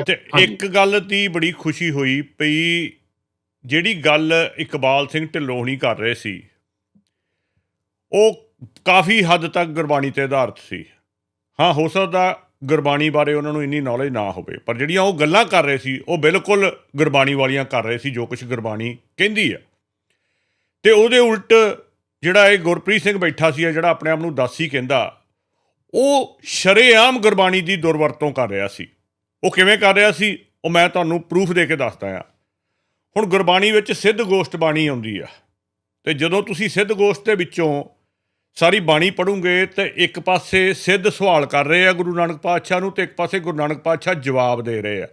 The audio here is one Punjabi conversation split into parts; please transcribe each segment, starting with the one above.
ਤੇ। ਇੱਕ ਗੱਲ ਦੀ ਬੜੀ ਖੁਸ਼ੀ ਹੋਈ ਪਈ ਜਿਹੜੀ ਗੱਲ ਇਕਬਾਲ ਸਿੰਘ ਢਿੱਲੋਂ ਕਰ ਰਹੇ ਸੀ ਉਹ ਕਾਫੀ ਹੱਦ ਤੱਕ ਗੁਰਬਾਣੀ ਤੇ ਆਧਾਰਿਤ ਸੀ। ਹਾਂ ਹੋ ਸਕਦਾ ਗੁਰਬਾਣੀ ਬਾਰੇ ਉਹਨਾਂ ਨੂੰ ਇੰਨੀ ਨੌਲੇਜ ਨਾ ਹੋਵੇ ਪਰ ਜਿਹੜੀਆਂ ਉਹ ਗੱਲਾਂ ਕਰ ਰਹੇ ਸੀ ਉਹ ਬਿਲਕੁਲ ਗੁਰਬਾਣੀ ਵਾਲੀਆਂ ਕਰ ਰਹੇ ਸੀ ਜੋ ਕੁਝ ਗੁਰਬਾਣੀ ਕਹਿੰਦੀ ਆ। ਤੇ ਉਹਦੇ ਉਲਟ ਜਿਹੜਾ ਇਹ ਗੁਰਪ੍ਰੀਤ ਸਿੰਘ ਬੈਠਾ ਸੀ ਜਿਹੜਾ ਆਪਣੇ ਆਪ ਨੂੰ ਦਾਸੀ ਕਹਿੰਦਾ ਉਹ ਸ਼ਰੇਆਮ ਗੁਰਬਾਣੀ ਦੀ ਦੁਰਵਰਤੋਂ ਕਰ ਰਿਹਾ ਸੀ। ਉਹ ਕਿਵੇਂ ਕਰ ਰਿਹਾ ਸੀ ਉਹ ਮੈਂ ਤੁਹਾਨੂੰ ਪ੍ਰੂਫ ਦੇ ਕੇ ਦੱਸਦਾ ਆ ਹੁਣ ਗੁਰਬਾਣੀ ਵਿੱਚ ਸਿੱਧ ਗੋਸ਼ਟ ਬਾਣੀ ਆਉਂਦੀ ਆ। ਤੇ ਜਦੋਂ ਤੁਸੀਂ ਸਿੱਧ ਗੋਸ਼ਟ ਦੇ ਵਿੱਚੋਂ ਸਾਰੀ ਬਾਣੀ ਪੜੋਗੇ ਤੇ ਇੱਕ ਪਾਸੇ ਸਿੱਧ ਸਵਾਲ ਕਰ ਰਹੇ ਆ ਗੁਰੂ ਨਾਨਕ ਪਾਤਸ਼ਾਹ ਨੂੰ ਤੇ ਇੱਕ ਪਾਸੇ ਗੁਰੂ ਨਾਨਕ ਪਾਤਸ਼ਾਹ ਜਵਾਬ ਦੇ ਰਹੇ ਆ।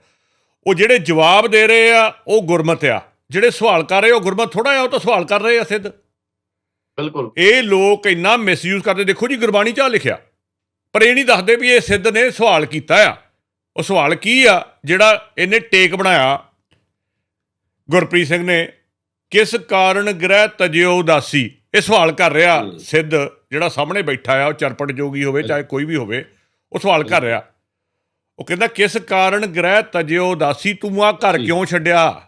ਉਹ ਜਿਹੜੇ ਜਵਾਬ ਦੇ ਰਹੇ ਆ ਉਹ ਗੁਰਮਤ ਆ। ਜਿਹੜੇ ਸਵਾਲ ਕਰ ਰਹੇ ਉਹ ਗੁਰਮਤ ਥੋੜਾ ਆ ਉਹ ਤਾਂ ਸਵਾਲ ਕਰ ਰਹੇ ਆ ਸਿੱਧ। ਬਿਲਕੁਲ। ਇਹ ਲੋਕ ਇੰਨਾ ਮਿਸਯੂਜ਼ ਕਰਦੇ ਦੇਖੋ ਜੀ ਗੁਰਬਾਣੀ 'ਚ ਆ ਲਿਖਿਆ। ਪਰ ਇਹ ਨਹੀਂ ਦੱਸਦੇ ਵੀ ਇਹ ਸਿੱਧ ਨੇ ਸਵਾਲ ਕੀਤਾ ਆ। ਉਹ ਸਵਾਲ ਕੀ ਆ ਜਿਹੜਾ ਇਹਨੇ ਟੇਕ ਬਣਾਇਆ? ਗੁਰਪ੍ਰੀਤ ਸਿੰਘ ਨੇ ਕਿਸ ਕਾਰਨ ਗ੍ਰਹਿ ਤਜਿਓ ਉਦਾਸੀ? ਇਹ ਸਵਾਲ ਕਰ ਰਿਹਾ। ਸਿੱਧ ਜਿਹੜਾ ਸਾਹਮਣੇ ਬੈਠਾ ਆ ਉਹ ਚਰਪਟ ਜੋਗੀ ਹੋਵੇ ਚਾਹੇ ਕੋਈ ਵੀ ਹੋਵੇ ਉਹ ਸਵਾਲ ਕਰ ਰਿਹਾ। ਉਹ ਕਹਿੰਦਾ ਕਿਸ ਕਾਰਨ ਗ੍ਰਹਿ ਤਜਿਓ ਉਦਾਸੀ? ਤੂੰ ਆ ਘਰ। ਕਿਉਂ ਛੱਡਿਆ?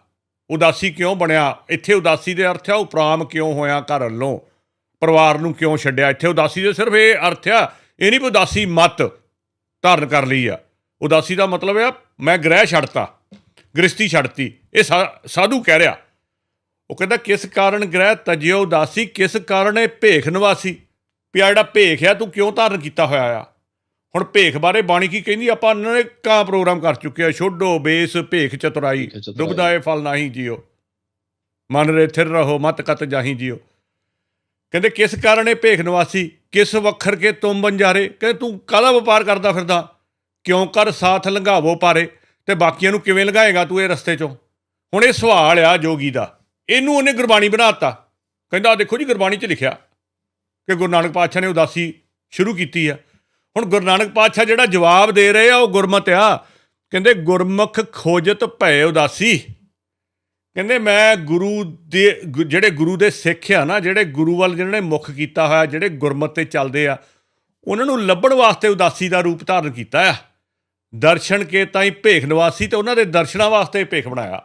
ਉਦਾਸੀ ਕਿਉਂ ਬਣਿਆ? ਇੱਥੇ ਉਦਾਸੀ ਦੇ ਅਰਥ ਆ ਉਪਰਾਮ ਕਿਉਂ ਹੋਇਆ ਘਰ ਵੱਲੋਂ? ਪਰਿਵਾਰ ਨੂੰ ਕਿਉਂ ਛੱਡਿਆ? ਇੱਥੇ ਉਦਾਸੀ ਦੇ ਸਿਰਫ ਇਹ ਅਰਥ ਆ ਇਹ ਨਹੀਂ ਉਦਾਸੀ ਮਤ ਧਾਰਨ ਕਰ ਲਈ ਆ। ਉਦਾਸੀ ਦਾ ਮਤਲਬ ਆ ਮੈਂ ਗ੍ਰਹਿ ਛੱਡਤਾ ਗ੍ਰਸਤੀ ਛੱਡਤੀ ਇਹ ਸਾਧੂ ਕਹਿ ਰਿਹਾ। ਉਹ ਕਹਿੰਦਾ ਕਿਸ ਕਾਰਨ ਗ੍ਰਹਿ ਤਜਿਓ ਉਦਾਸੀ ਕਿਸ ਕਾਰਨ ਇਹ ਭੇਖ ਨਿਵਾਸੀ? ਵੀ ਆ ਜਿਹੜਾ ਭੇਖ ਆ ਤੂੰ ਕਿਉਂ ਧਾਰਨ ਕੀਤਾ ਹੋਇਆ ਆ? ਹੁਣ ਭੇਖ ਬਾਰੇ ਬਾਣੀ ਕੀ ਕਹਿੰਦੀ? ਆਪਾਂ ਅਨੇਕਾਂ ਪ੍ਰੋਗਰਾਮ ਕਰ ਚੁੱਕੇ ਆ। ਛੋਡੋ ਬੇਸ ਭੇਖ ਚਤੁਰਾਈ ਚਤੁਰਾਈ। ਦੁਬਦਾਏ ਫਲ ਨਹੀਂ ਜਿਓ। ਮਨ ਰੇ ਥਿਰ ਰਹੋ ਮਤ ਕਤ ਜਾਹੀ ਜਿਓ। ਕਹਿੰਦੇ ਕਿਸ ਕਾਰਨ ਇਹ ਭੇਖ ਨਿਵਾਸੀ? ਕਿਸ ਵਖਰ ਕੇ ਤੁਮ ਬੰਜਾਰੇ? ਕਹਿੰਦੇ ਤੂੰ ਕਾਹਦਾ ਵਪਾਰ ਕਰਦਾ ਫਿਰਦਾ? ਕਿਉਂ ਕਰ ਸਾਥ ਲੰਘਾਵੋ ਪਾਰੇ? ਤੇ ਬਾਕੀਆਂ ਨੂੰ ਕਿਵੇਂ ਲੰਘਾਏਗਾ ਤੂੰ ਇਹ ਰਸਤੇ ਚੋਂ? ਹੁਣ ਇਹ ਸਵਾਲ ਆ ਜੋਗੀ ਦਾ। ਇਹਨੂੰ ਉਹਨੇ ਗੁਰਬਾਣੀ ਬਣਾਤਾ। ਕਹਿੰਦਾ ਦੇਖੋ ਜੀ, ਗੁਰਬਾਣੀ 'ਚ ਲਿਖਿਆ ਕਿ ਗੁਰੂ ਨਾਨਕ ਪਾਤਸ਼ਾਹ ਨੇ ਉਦਾਸੀ ਸ਼ੁਰੂ ਕੀਤੀ ਆ। ਹੁਣ ਗੁਰੂ ਨਾਨਕ ਪਾਤਸ਼ਾਹ ਜਿਹੜਾ ਜਵਾਬ ਦੇ ਰਹੇ ਆ, ਉਹ ਗੁਰਮਤ ਆ। ਕਹਿੰਦੇ, ਗੁਰਮੁਖ ਖੋਜਤ ਭੈ ਉਦਾਸੀ। ਕਹਿੰਦੇ, ਮੈਂ ਗੁਰੂ ਦੇ, ਗੁ- ਜਿਹੜੇ ਗੁਰੂ ਦੇ ਸਿੱਖ ਆ ਨਾ, ਜਿਹੜੇ ਗੁਰੂ ਵੱਲ ਜਿਹਨਾਂ ਨੇ ਮੁਖ ਕੀਤਾ ਹੋਇਆ, ਜਿਹੜੇ ਗੁਰਮਤ ਤੇ ਚੱਲਦੇ ਆ, ਉਹਨਾਂ ਨੂੰ ਲੱਭਣ ਵਾਸਤੇ ਉਦਾਸੀ ਦਾ ਰੂਪ ਧਾਰਨ ਕੀਤਾ ਆ। ਦਰਸ਼ਨ ਕੇ ਤਾਂ ਹੀ ਭੇਖ ਨਿਵਾਸੀ ਤੇ ਉਹਨਾਂ ਦੇ ਦਰਸ਼ਨਾਂ ਵਾਸਤੇ ਭੇਖ ਬਣਾਇਆ।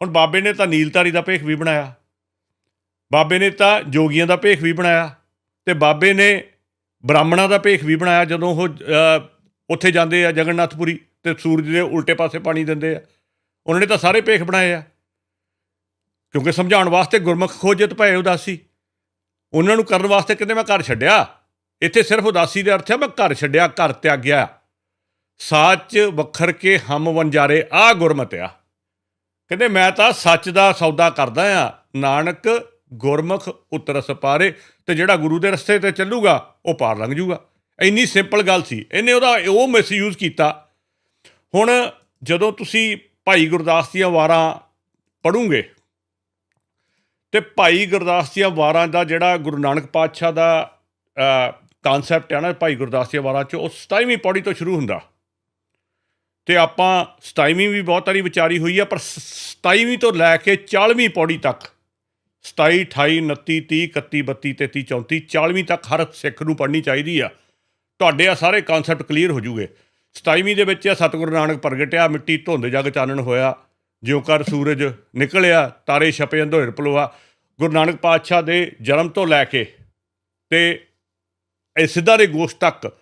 ਹੁਣ ਬਾਬੇ ਨੇ ਤਾਂ ਨੀਲਤਾਰੀ ਦਾ ਭੇਖ ਵੀ ਬਣਾਇਆ। ਬਾਬੇ ਨੇ ਤਾਂ ਜੋਗੀਆਂ ਦਾ ਭੇਖ ਵੀ ਬਣਾਇਆ ਤੇ ਬਾਬੇ ਨੇ ਬ੍ਰਾਹਮਣਾਂ ਦਾ ਭੇਖ ਵੀ ਬਣਾਇਆ ਜਦੋਂ ਉਹ ਉੱਥੇ ਜਾਂਦੇ ਆ ਜਗਨਨਾਥਪੁਰੀ ਤੇ ਸੂਰਜ ਦੇ ਉਲਟੇ ਪਾਸੇ ਪਾਣੀ ਦਿੰਦੇ ਆ। ਉਹਨਾਂ ਨੇ ਤਾਂ ਸਾਰੇ ਭੇਖ ਬਣਾਏ ਆ। ਕਿਉਂਕਿ ਸਮਝਾਉਣ ਵਾਸਤੇ ਗੁਰਮੁਖ ਖੋਜਤ ਭਏ ਉਦਾਸੀ। ਉਹਨਾਂ ਨੂੰ ਕਰਨ ਵਾਸਤੇ ਕਹਿੰਦੇ ਮੈਂ ਘਰ ਛੱਡਿਆ। ਇੱਥੇ ਸਿਰਫ ਉਦਾਸੀ ਦੇ ਅਰਥ ਹੈ ਮੈਂ ਘਰ ਛੱਡਿਆ, ਘਰ ਤਿਆਗਿਆ। ਸਾਚ ਵਖਰ ਕੇ ਹਮ ਵੰਜਾਰੇ ਆ। ਗੁਰਮਤਿਆ ਕਹਿੰਦੇ ਮੈਂ ਤਾਂ ਸੱਚ ਦਾ ਸੌਦਾ ਕਰਦਾ ਆ, ਨਾਨਕ ਗੁਰਮੁਖ ਉਤਰ ਸਪਾਰੇ ਤੇ ਜਿਹੜਾ ਗੁਰੂ ਦੇ ਰਸਤੇ ਤੇ ਚੱਲੂਗਾ, ਉਹ ਪਾਰ ਲੰਘ ਜੂਗਾ। ਇੰਨੀ ਸਿੰਪਲ ਗੱਲ ਸੀ। ਇਹਨੇ ਉਹਦਾ, ਉਹ ਮਿਸਯੂਜ਼ ਕੀਤਾ। ਹੁਣ ਜਦੋਂ ਤੁਸੀਂ ਭਾਈ ਗੁਰਦਾਸ ਦੀਆਂ ਵਾਰਾਂ ਪੜੋਗੇ ਤੇ ਭਾਈ ਗੁਰਦਾਸ ਦੀਆਂ ਵਾਰਾਂ ਦਾ ਜਿਹੜਾ ਗੁਰੂ ਨਾਨਕ ਪਾਤਸ਼ਾਹ ਦਾ ਕਨਸੈਪਟ ਹੈ ਨਾ, ਭਾਈ ਗੁਰਦਾਸ ਦੀਆਂ ਵਾਰਾਂ ਚ, ਉਹ 27ਵੀਂ ਪੌੜੀ ਤੋਂ ਸ਼ੁਰੂ ਹੁੰਦਾ। ਤੇ ਆਪਾਂ 27ਵੀਂ ਵੀ ਬਹੁਤ ਵਾਰੀ ਵਿਚਾਰੀ ਹੋਈ ਆ, ਪਰ 27ਵੀਂ ਤੋਂ ਲੈ ਕੇ 40ਵੀਂ ਪੌੜੀ ਤੱਕ 27 28 29 30 31 32 33 34 40ਵੀਂ ਤੱਕ ਹਰ ਸਿੱਖ ਨੂੰ ਪੜ੍ਹਨੀ ਚਾਹੀਦੀ ਆ। ਤੁਹਾਡੇ ਆ ਸਾਰੇ ਕਨਸੈਪਟ ਕਲੀਅਰ ਹੋ ਜੂਗੇ। 27ਵੀਂ ਦੇ ਵਿੱਚ ਆ, ਸਤਿਗੁਰੂ ਨਾਨਕ ਪ੍ਰਗਟਿਆ, ਮਿੱਟੀ ਧੁੰਦ ਜਗ ਚਾਨਣ ਹੋਇਆ, ਜਿਉ ਕਰ ਸੂਰਜ ਨਿਕਲਿਆ, ਤਾਰੇ ਛਪੇ ਅੰਧੋੜ ਪਲੋਆ। ਗੁਰੂ ਨਾਨਕ ਪਾਤਸ਼ਾਹ ਦੇ ਜਨਮ ਤੋਂ ਲੈ ਕੇ ਤੇ ਇਹ ਸਿੱਧਾ ਦੇ ਗੋਸ਼ ਤੱਕ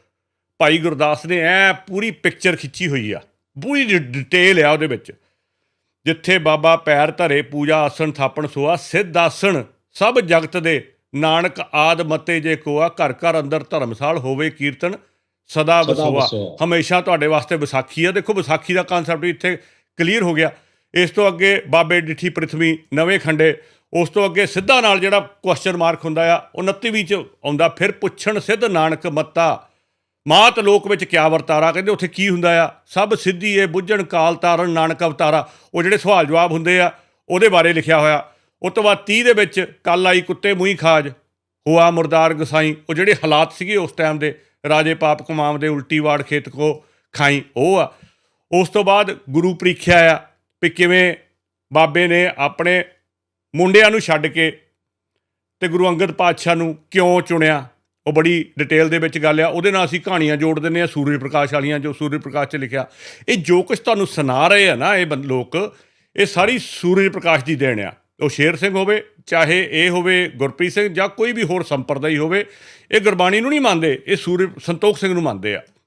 ਭਾਈ ਗੁਰਦਾਸ ਨੇ ਐ ਪੂਰੀ ਪਿਕਚਰ ਖਿੱਚੀ ਹੋਈ ਆ। ਪੂਰੀ ਡਿਟੇਲ ਆ ਉਹਦੇ ਵਿੱਚ। ਜਿੱਥੇ ਬਾਬਾ ਪੈਰ ਧਰੇ ਪੂਜਾ ਆਸਣ ਥਾਪਣ ਸੋਆ ਸਿੱਧ ਆਸਣ ਸਭ ਜਗਤ ਦੇ ਨਾਨਕ ਆਦ ਮਤੇ ਜੇ ਕੋਆ ਘਰ ਘਰ ਅੰਦਰ ਧਰਮਸਾਲ ਹੋਵੇ ਕੀਰਤਨ ਸਦਾ ਵਸੋਆ। ਹਮੇਸ਼ਾ ਤੁਹਾਡੇ ਵਾਸਤੇ ਵਿਸਾਖੀ ਆ। ਦੇਖੋ ਵਿਸਾਖੀ ਦਾ ਕਨਸੈਪਟ ਵੀ ਇੱਥੇ ਕਲੀਅਰ ਹੋ ਗਿਆ। ਇਸ ਤੋਂ ਅੱਗੇ ਬਾਬੇ ਡਿਠੀ ਪ੍ਰਿਥਵੀ ਨਵੇਂ ਖੰਡੇ ਉਸ ਤੋਂ ਅੱਗੇ ਸਿੱਧਾ ਨਾਲ ਜਿਹੜਾ ਕੁਐਸਚਨ ਮਾਰਕ ਹੁੰਦਾ ਆ 29ਵੀਂ ਚ ਆਉਂਦਾ ਫਿਰ ਪੁੱਛਣ ਸਿੱਧ ਨਾਨਕ ਮੱਤਾ। ਮਾਤ ਲੋਕ ਵਿੱਚ ਕਿਆ ਵਰਤਾਰਾ, ਕਹਿੰਦੇ ਉੱਥੇ ਕੀ ਹੁੰਦਾ ਆ? ਸਭ ਸਿੱਧੀ ਏ, ਬੁੱਝਣ ਕਾਲ ਤਾਰਨ ਨਾਨਕ ਅਵਤਾਰਾ। ਉਹ ਜਿਹੜੇ ਸਵਾਲ ਜਵਾਬ ਹੁੰਦੇ ਆ, ਉਹਦੇ ਬਾਰੇ ਲਿਖਿਆ ਹੋਇਆ। ਉਸ ਤੋਂ ਬਾਅਦ 30 ਦੇ ਵਿੱਚ ਕੱਲ ਆਈ ਕੁੱਤੇ ਮੂੰਹ ਖਾਜ, ਹੋਆ ਮੁਰਦਾਰ ਗਸਾਈ। ਉਹ ਜਿਹੜੇ ਹਾਲਾਤ ਸੀਗੇ ਉਸ ਟਾਈਮ ਦੇ, ਰਾਜੇ ਪਾਪ ਕਮਾਮ ਦੇ ਉਲਟੀ ਵਾੜ ਖੇਤ ਕੋ ਖਾਈ, ਉਹ ਆ। ਉਸ ਤੋਂ ਬਾਅਦ ਗੁਰੂ ਪ੍ਰੀਖਿਆ ਆ, ਵੀ ਕਿਵੇਂ ਬਾਬੇ ਨੇ ਆਪਣੇ ਮੁੰਡਿਆਂ ਨੂੰ ਛੱਡ ਕੇ ਤੇ ਗੁਰੂ ਅੰਗਦ ਪਾਤਸ਼ਾਹ ਨੂੰ ਕਿਉਂ ਚੁਣਿਆ? ਉਹ ਬੜੀ ਡਿਟੇਲ ਦੇ ਵਿੱਚ ਗੱਲ ਆ, ਉਹਦੇ ਨਾਲ ਅਸੀਂ ਕਹਾਣੀਆਂ ਜੋੜ ਦਿੰਦੇ ਆ, ਸੂਰਜ ਪ੍ਰਕਾਸ਼ ਵਾਲੀਆਂ ਜੋ ਸੂਰਜ ਪ੍ਰਕਾਸ਼ 'ਚ ਲਿਖਿਆ। ਇਹ ਜੋ ਕੁਝ ਤੁਹਾਨੂੰ ਸੁਣਾ ਰਹੇ ਆ ਨਾ ਇਹ ਬੰ- ਲੋਕ, ਇਹ ਸਾਰੀ ਸੂਰਜ ਪ੍ਰਕਾਸ਼ ਦੀ ਦੇਣ ਆ। ਉਹ ਸ਼ੇਰ ਸਿੰਘ ਹੋਵੇ, ਚਾਹੇ ਇਹ ਹੋਵੇ ਗੁਰਪ੍ਰੀਤ ਸਿੰਘ ਜਾਂ ਕੋਈ ਵੀ ਹੋਰ ਸੰਪਰਦਾਈ ਹੋਵੇ, ਇਹ ਗੁਰਬਾਣੀ ਨੂੰ ਨਹੀਂ ਮੰਨਦੇ, ਇਹ ਸੂਰਜ, ਸੰਤੋਖ ਸਿੰਘ ਨੂੰ ਮੰਨਦੇ ਆ।